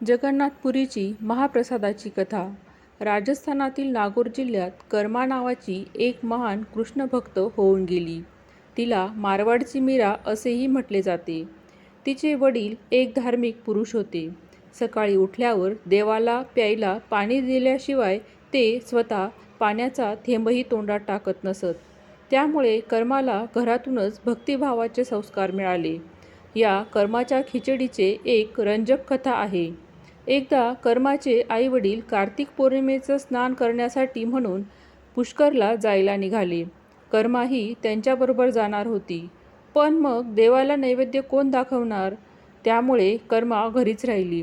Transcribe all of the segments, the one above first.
जगन्नाथपुरीची महाप्रसादाची कथा. राजस्थानातील नागोर जिल्ह्यात कर्मा नावाची एक महान कृष्णभक्त होऊन गेली. तिला मारवाडची मीरा असेही म्हटले जाते. तिचे वडील एक धार्मिक पुरुष होते. सकाळी उठल्यावर देवाला प्यायला पाणी दिल्याशिवाय ते स्वतः पाण्याचा थेंबही तोंडात टाकत नसत. त्यामुळे कर्माला घरातूनच भक्तिभावाचे संस्कार मिळाले. या कर्माच्या खिचडीचे एक रंजक कथा आहे. एकदा कर्माचे आईवडील कार्तिक पौर्णिमेचं स्नान करण्यासाठी म्हणून पुष्करला जायला निघाले. कर्माही त्यांच्याबरोबर जाणार होती. पण मग देवाला नैवेद्य कोण दाखवणार? त्यामुळे कर्मा घरीच राहिली.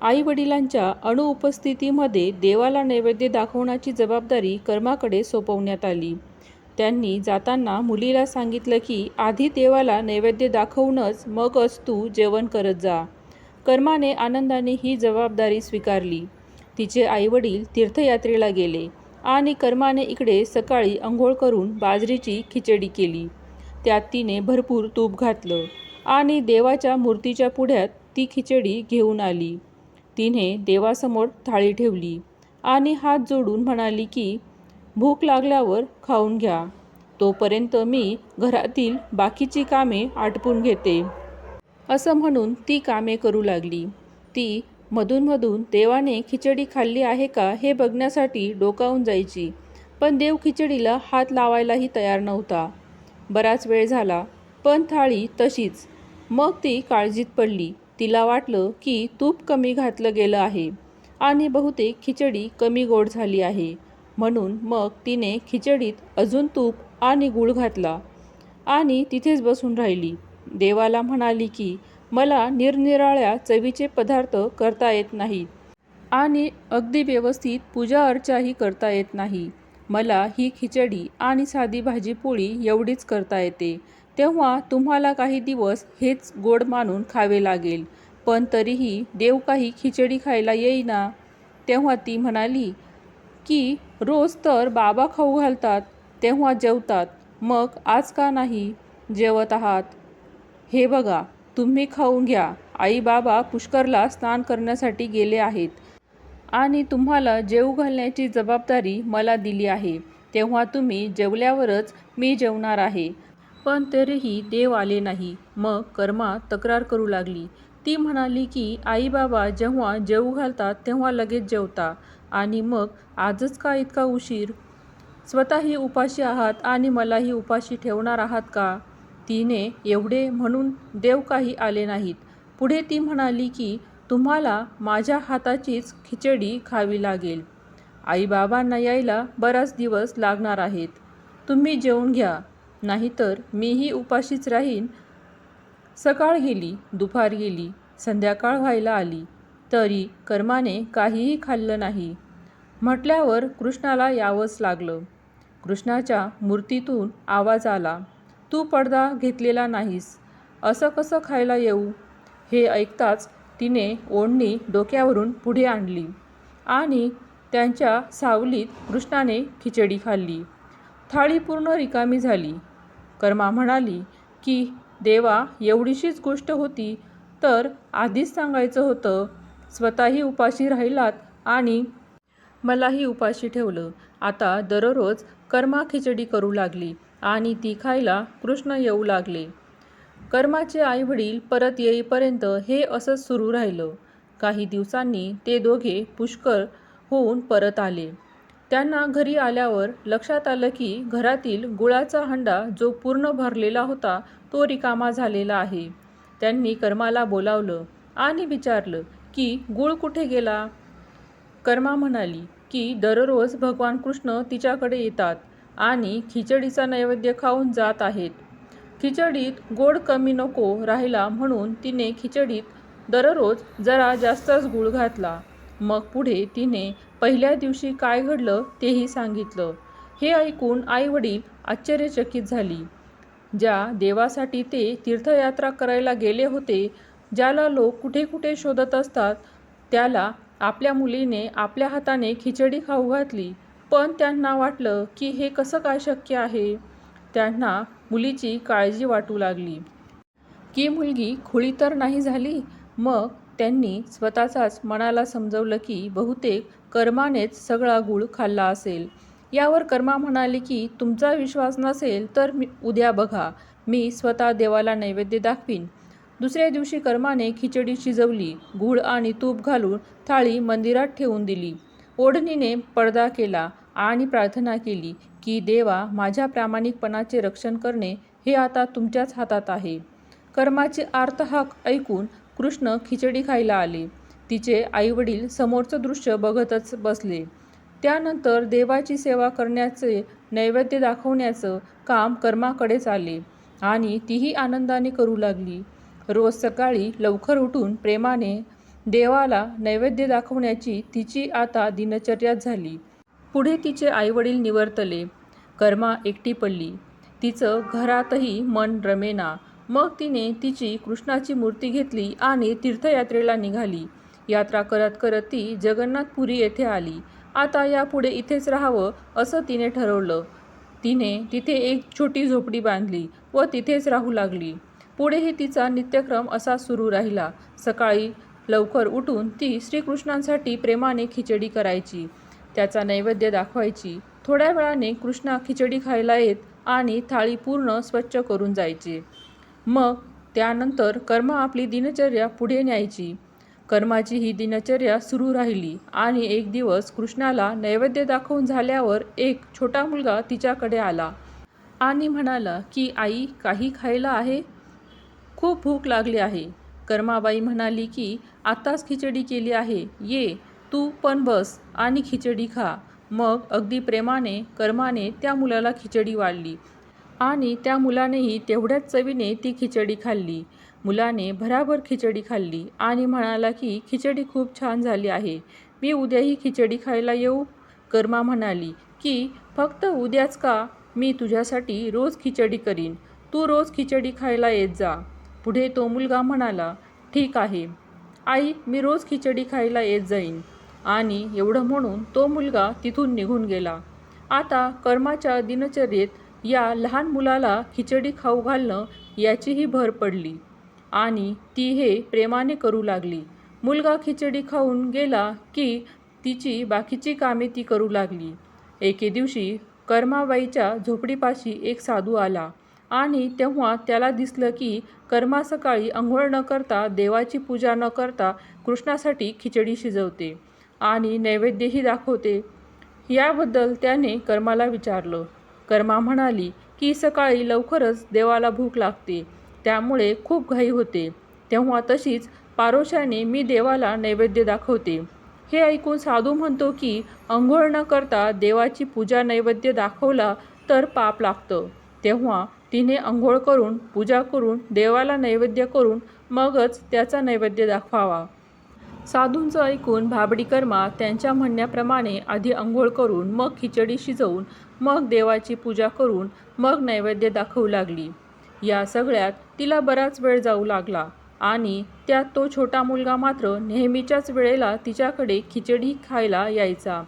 आईवडिलांच्या अणुउपस्थितीमध्ये देवाला नैवेद्य दाखवण्याची जबाबदारी कर्माकडे सोपवण्यात आली. त्यांनी जाताना मुलीला सांगितलं की आधी देवाला नैवेद्य दाखवूनच मगच तू जेवण करत जा. कर्माने आनंदाने ही जबाबदारी स्वीकारली. तिचे आईवडील तीर्थयात्रेला गेले आणि कर्माने इकडे सकाळी अंघोळ करून बाजरीची खिचडी केली. त्यात तिने भरपूर तूप घातलं आणि देवाच्या मूर्तीच्या पुढ्यात ती खिचडी घेऊन आली. तिने देवासमोर थाळी ठेवली आणि हात जोडून म्हणाली की भूक लागल्यावर खाऊन घ्या. तोपर्यंत मी घरातील बाकीची कामे आटपून घेते. असं म्हणून ती कामे करू लागली. ती मधूनमधून देवाने खिचडी खाल्ली आहे का हे बघण्यासाठी डोकावून जायची. पण देव खिचडीला हात लावायलाही तयार नव्हता. बराच वेळ झाला पण थाळी तशीच. मग ती काळजीत पडली. तिला वाटलं की तूप कमी घातलं गेलं आहे आणि बहुतेक खिचडी कमी गोड झाली आहे. म्हणून मग तिने खिचडीत अजून तूप आणि गूळ घातला आणि तिथेच बसून राहिली. देवाला म्हणाली की मला निरनिराळ्या चवीचे पदार्थ करता येत नाहीत आणि अगदी व्यवस्थित पूजा अर्चाही करता येत नाही. मला ही खिचडी आणि साधी भाजी पोळी एवढीच करता येते. तेव्हा तुम्हाला काही दिवस हेच गोड मानून खावे लागेल. पण तरीही देव काही खिचडी खायला येईना. तेव्हा ती म्हणाली की रोज तर बाबा खाऊ घालतात तेव्हा जेवतात. मग आज का नाही? जेवत आहात. हे बघा तुम्ही खाऊन घ्या. आई बाबा पुष्करला स्नान करण्यासाठी गेले आहेत. आणि तुम्हाला जेवू घालण्याची जबाबदारी मला दिली आहे. तेव्हा तुम्ही जेवल्यावरच मी जेवणार आहे. पण तरीही देव आले नाही. मग कर्मा तक्रार करू लागली. ती म्हणाली की आई बाबा जेव्हा जेवू घालतात तेव्हा लगेच जेवता. आणि मग आजच का इतका उशीर? स्वतःही उपाशी आहात आणि मलाही उपाशी ठेवणार आहात का? तिने एवढे म्हणून देव काही आले नाहीत. पुढे ती म्हणाली की तुम्हाला माझ्या हाताचीच खिचडी खावी लागेल. आईबाबांना यायला बराच दिवस लागणार आहेत. तुम्ही जेवून घ्या. नाहीतर मीही उपाशीच राहीन. सकाळ गेली दुपार गेली संध्याकाळ व्हायला आली. तरी कर्माने काहीही खाल्लं नाही. म्हटल्यावर कृष्णाला यावंच लागलं. कृष्णाच्या मूर्तीतून आवाज आला. तू पडदा घेतलेला नाहीस. असं कसं खायला येऊ? हे ऐकताच तिने ओढणी डोक्यावरून पुढे आणली आणि त्यांच्या सावलीत कृष्णाने खिचडी खाल्ली. थाळी पूर्ण रिकामी झाली. कर्मा म्हणाली की देवा एवढीशीच गोष्ट होती तर आधीच सांगायचं होतं. स्वतःही उपाशी राहिलात आणि मलाही उपाशी ठेवलं. आता दररोज कर्मा खिचडी करू लागली. आणि ती खायला कृष्ण येऊ लागले. कर्माचे आईवडील परत येईपर्यंत हे असंच सुरू राहिलं. काही दिवसांनी ते दोघे पुष्कर होऊन परत आले. त्यांना घरी आल्यावर लक्षात आलं की घरातील गुळाचा हंडा जो पूर्ण भरलेला होता तो रिकामा झालेला आहे. त्यांनी कर्माला बोलावलं आणि विचारलं की गुळ कुठे गेला? कर्मा म्हणाली की दररोज भगवान कृष्ण तिच्याकडे येतात. आणि खिचडीचा नैवेद्य खाऊन जात आहेत. खिचडीत गोड कमी नको राहिला म्हणून तिने खिचडीत दररोज जरा जास्तच गूळ घातला. मग पुढे तिने पहिल्या दिवशी काय घडलं तेही सांगितलं. हे ऐकून आईवडील आश्चर्यचकित झाली. ज्या देवासाठी ते तीर्थयात्रा करायला गेले होते ज्याला लोक कुठे कुठे शोधत असतात त्याला आपल्या मुलीने आपल्या हाताने खिचडी खाऊ घातली. पण त्यांना वाटलं की हे कसं काय शक्य आहे? त्यांना मुलीची काळजी वाटू लागली. की मुलगी खुळी तर नाही झाली? मग त्यांनी स्वतःचाच मनाला समजवलं की बहुतेक कर्मानेच सगळा गूळ खाल्ला असेल. यावर कर्मा म्हणाले की तुमचा विश्वास नसेल तर मी उद्या बघा. मी स्वतः देवाला नैवेद्य दाखवीन. दुसऱ्या दिवशी कर्माने खिचडी शिजवली गूळ आणि तूप घालून थाळी मंदिरात ठेवून दिली. ओढणीने पडदा केला आणि प्रार्थना केली की देवा माझ्या प्रामाणिकपणाचे रक्षण करणे हे आता तुमच्याच हातात आहे. कर्माचे आर्तहाक ऐकून कृष्ण खिचडी खायला आले. तिचे आईवडील समोरचं दृश्य बघतच बसले. त्यानंतर देवाची सेवा करण्याचे नैवेद्य दाखवण्याचं काम कर्माकडेच आले आणि तीही आनंदाने करू लागली. रोज सकाळी लवकर उठून प्रेमाने देवाला नैवेद्य दाखवण्याची तिची आता दिनचर्याच झाली. पुढे तिचे आईवडील निवर्तले. कर्मा एकटी पडली. तिचं घरातही मन रमेना. मग तिने तिची कृष्णाची मूर्ती घेतली आणि तीर्थयात्रेला निघाली. यात्रा करत करत ती जगन्नाथपुरी येथे आली. आता यापुढे इथेच राहावं असं तिने ठरवलं. तिने तिथे एक छोटी झोपडी बांधली व तिथेच राहू लागली. पुढेही तिचा नित्यक्रम असा सुरू राहिला. सकाळी लवकर उठून ती श्रीकृष्णांसाठी प्रेमाने खिचडी करायची. त्याचा नैवेद्य दाखवायची. थोड्या वेळाने कृष्णा खिचडी खायला येत आणि थाळी पूर्ण स्वच्छ करून जायचे. मग त्यानंतर कर्मा आपली दिनचर्या पुढे न्यायची. कर्माची ही दिनचर्या सुरू राहिली आणि एक दिवस कृष्णाला नैवेद्य दाखवून झाल्यावर एक छोटा मुलगा तिच्याकडे आला आणि म्हणाला की आई काही खायला आहे? खूप भूक लागली आहे. कर्माबाई म्हणाली की आत्ताच खिचडी केली आहे ये तू पण बस आणि खिचडी खा. मग अगदी प्रेमाने कर्माने त्या मुलाला खिचडी वाढली. आणि त्या मुलानेही तेवढ्याच चवीने ती खिचडी खाल्ली. मुलाने भराभर खिचडी खाल्ली आणि म्हणाला की खिचडी खूप छान झाली आहे. मी उद्याही खिचडी खायला येऊ? कर्मा म्हणाली की फक्त उद्याच का? मी तुझ्यासाठी रोज खिचडी करीन. तू रोज खिचडी खायला येत जा. पुढे तो मुलगा म्हणाला ठीक आहे. आई मी रोज खिचडी खायला येत जाईन. आणि एवढं म्हणून तो मुलगा तिथून निघून गेला. आता कर्माच्या दिनचर्येत या लहान मुलाला खिचडी खाऊ घालणं याचीही भर पडली. आणि ती हे प्रेमाने करू लागली. मुलगा खिचडी खाऊन गेला की तिची बाकीची कामे ती करू लागली. एके दिवशी कर्माबाईच्या झोपडीपाशी एक साधू आला. आणि तेव्हा त्याला दिसलं की कर्मा सकाळी अंघोळ न करता देवाची पूजा न करता कृष्णासाठी खिचडी शिजवते आणि नैवेद्यही दाखवते. याबद्दल त्याने कर्माला विचारलं. कर्मा म्हणाली की सकाळी लवकरच देवाला भूक लागते त्यामुळे खूप घाई होते. तेव्हा तशीच पारोशाने मी देवाला नैवेद्य दाखवते. हे ऐकून साधू म्हणतो की अंघोळ न करता देवाची पूजा नैवेद्य दाखवला तर पाप लागतं. तेव्हा तिने अंघोळ करून पूजा करून देवाला नैवेद्य करून मगच त्याचा नैवेद्य दाखवावा. साधूंचं ऐकून भाबडी कर्मा त्यांच्या म्हणण्याप्रमाणे आधी अंघोळ करून मग खिचडी शिजवून मग देवाची पूजा करून मग नैवेद्य दाखवू लागली. या सगळ्यात तिला बराच वेळ जाऊ लागला आणि त्यात तो छोटा मुलगा मात्र नेहमीच्याच वेळेला तिच्याकडे खिचडी खायला यायचा.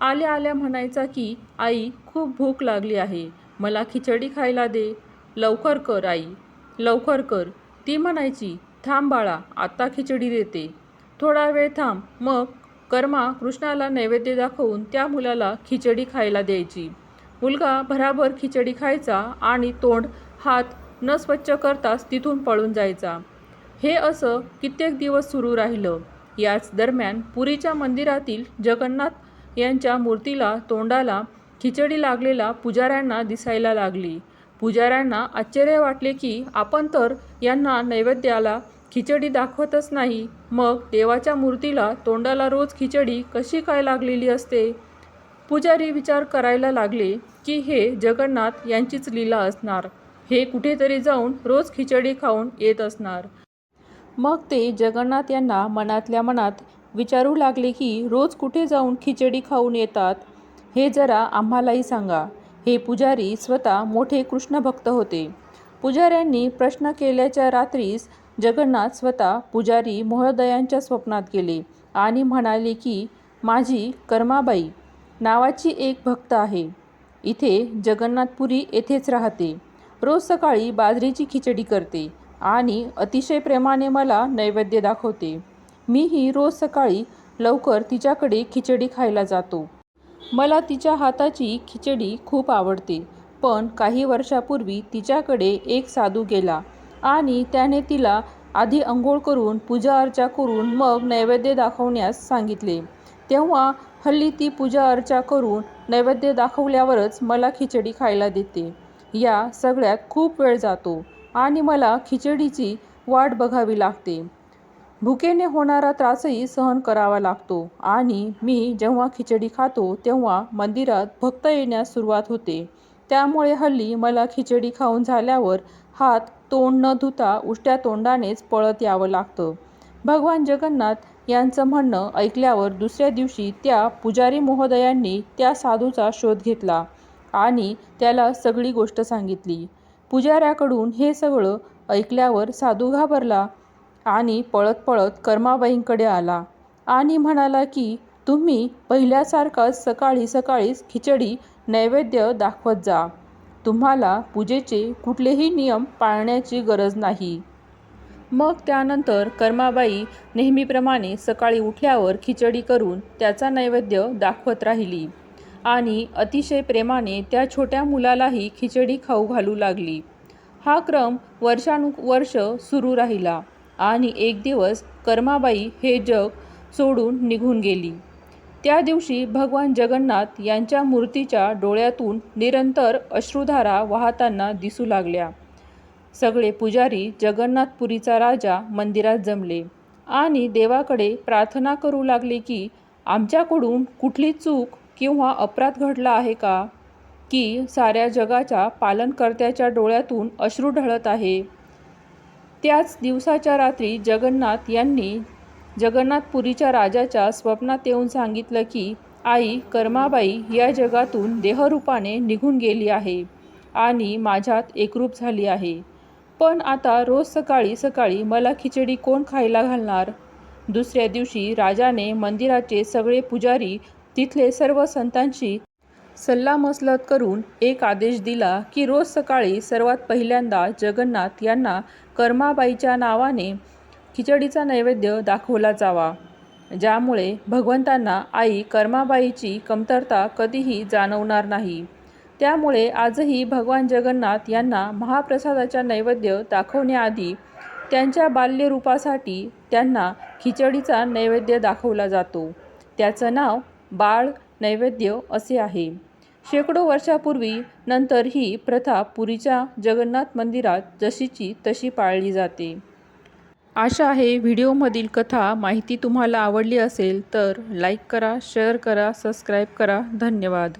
आल्या आल्या म्हणायचा की आई खूप भूक लागली आहे. मला खिचडी खायला दे. लवकर कर आई. लवकर कर. ती म्हणायची थांब बाळा आत्ता खिचडी देते. थोडा वेळ थांब. मग? कर्मा कृष्णाला नैवेद्य दाखवून त्या मुलाला खिचडी खायला द्यायची. मुलगा भराभर खिचडी खायचा आणि तोंड हात न स्वच्छ करताच तिथून पळून जायचा. हे असं कित्येक दिवस सुरू राहिलं. याच दरम्यान पुरीच्या मंदिरातील जगन्नाथ यांच्या मूर्तीला तोंडाला खिचडी लागलेला पुजाऱ्यांना दिसायला लागली. पुजाऱ्यांना आश्चर्य वाटले की आपण तर यांना नैवेद्याला खिचडी दाखवतच नाही. मग देवाच्या मूर्तीला तोंडाला रोज खिचडी कशी काय लागलेली असते? पुजारी विचार करायला लागले की हे जगन्नाथ यांचीच लीला असणार. हे कुठेतरी जाऊन रोज खिचडी खाऊन येत असणार. मग ते जगन्नाथ यांना मनातल्या मनात विचारू लागले की रोज कुठे जाऊन खिचडी खाऊन येतात? हे जरा आम्हालाही सांगा. हे पुजारी स्वतः मोठे कृष्णभक्त होते. पुजाऱ्यांनी प्रश्न केल्याच्या रात्रीस जगन्नाथ स्वतः पुजारी महोदयांच्या स्वप्नात गेले आणि म्हणाले की माझी कर्माबाई नावाची एक भक्त आहे. इथे जगन्नाथपुरी येथेच राहते. रोज सकाळी बाजरीची खिचडी करते आणि अतिशय प्रेमाने मला नैवेद्य दाखवते. मीही रोज सकाळी लवकर तिच्याकडे खिचडी खायला जातो. मला तिच्या हाताची खिचडी खूप आवडते पण काही वर्षापूर्वी तिच्याकडे एक साधू गेला आणि त्याने तिला आधी अंघोळ करून पूजा अर्चा करून मग नैवेद्य दाखवण्यास सांगितले. तेव्हा हल्ली ती पूजा अर्चा करून नैवेद्य दाखवल्यावरच मला खिचडी खायला देते. या सगळ्यात खूप वेळ जातो आणि मला खिचडीची वाट बघावी लागते. भुकेने होणारा त्रासही सहन करावा लागतो. आणि मी जेव्हा खिचडी खातो तेव्हा मंदिरात भक्त येण्यास सुरुवात होते. त्यामुळे हल्ली मला खिचडी खाऊन झाल्यावर हात तोंड न धुता उष्ट्या तोंडानेच पळत यावं लागतं. भगवान जगन्नाथ यांचं म्हणणं ऐकल्यावर दुसऱ्या दिवशी त्या पुजारी महोदयांनी त्या साधूचा शोध घेतला आणि त्याला सगळी गोष्ट सांगितली. पुजाऱ्याकडून हे सगळं ऐकल्यावर साधू घाबरला आणि पळत पळत कर्माबाईंकडे आला आणि म्हणाला की तुम्ही पहिल्यासारखाच सकाळी सकाळीच खिचडी नैवेद्य दाखवत जा. तुम्हाला पूजेचे कुठलेही नियम पाळण्याची गरज नाही. मग त्यानंतर कर्माबाई नेहमीप्रमाणे सकाळी उठल्यावर खिचडी करून त्याचा नैवेद्य दाखवत राहिली आणि अतिशय प्रेमाने त्या छोट्या मुलालाही खिचडी खाऊ घालू लागली. हा क्रम वर्षानुवर्ष सुरू राहिला. आणि एक दिवस कर्माबाई हे जग सोडून निघून गेली. त्या दिवशी भगवान जगन्नाथ यांच्या मूर्तीच्या डोळ्यातून निरंतर अश्रुधारा वाहताना दिसू लागल्या. सगळे पुजारी जगन्नाथपुरीचा राजा मंदिरात जमले आणि देवाकडे प्रार्थना करू लागले की आमच्याकडून कुठली चूक किंवा अपराध घडला आहे का? की साऱ्या जगाच्या पालनकर्त्याच्या डोळ्यातून अश्रू ढळत आहे. त्याच दिवसाच्या रात्री जगन्नाथ यांनी जगन्नाथपुरीच्या राजाच्या स्वप्नात येऊन सांगितलं की आई कर्माबाई या जगातून देहरूपाने निघून गेली आहे आणि माझ्यात एकरूप झाली आहे. पण आता रोज सकाळी सकाळी मला खिचडी कोण खायला घालणार? दुसऱ्या दिवशी राजाने मंदिराचे सगळे पुजारी तिथले सर्व संतांशी सल्लामसलत करून एक आदेश दिला की रोज सकाळी सर्वात पहिल्यांदा जगन्नाथ यांना कर्माबाईच्या नावाने खिचडीचा नैवेद्य दाखवला जावा. ज्यामुळे भगवंतांना आई कर्माबाईची कमतरता कधीही जाणवणार नाही. त्यामुळे आजही भगवान जगन्नाथ यांना महाप्रसादाच्या नैवेद्य दाखवण्याआधी त्यांच्या बाल्यरूपासाठी त्यांना खिचडीचा नैवेद्य दाखवला जातो. त्याचं नाव बाळ नैवेद्य असे आहे. शेकडो वर्षापूर्वी नंतर ही प्रथा पुरीच्या जगन्नाथ मंदिरात जशीची तशी पाळली जाते. आशा आहे व्हिडिओमधील कथा माहिती तुम्हाला आवडली असेल तर लाईक करा शेअर करा सबस्क्राईब करा. धन्यवाद.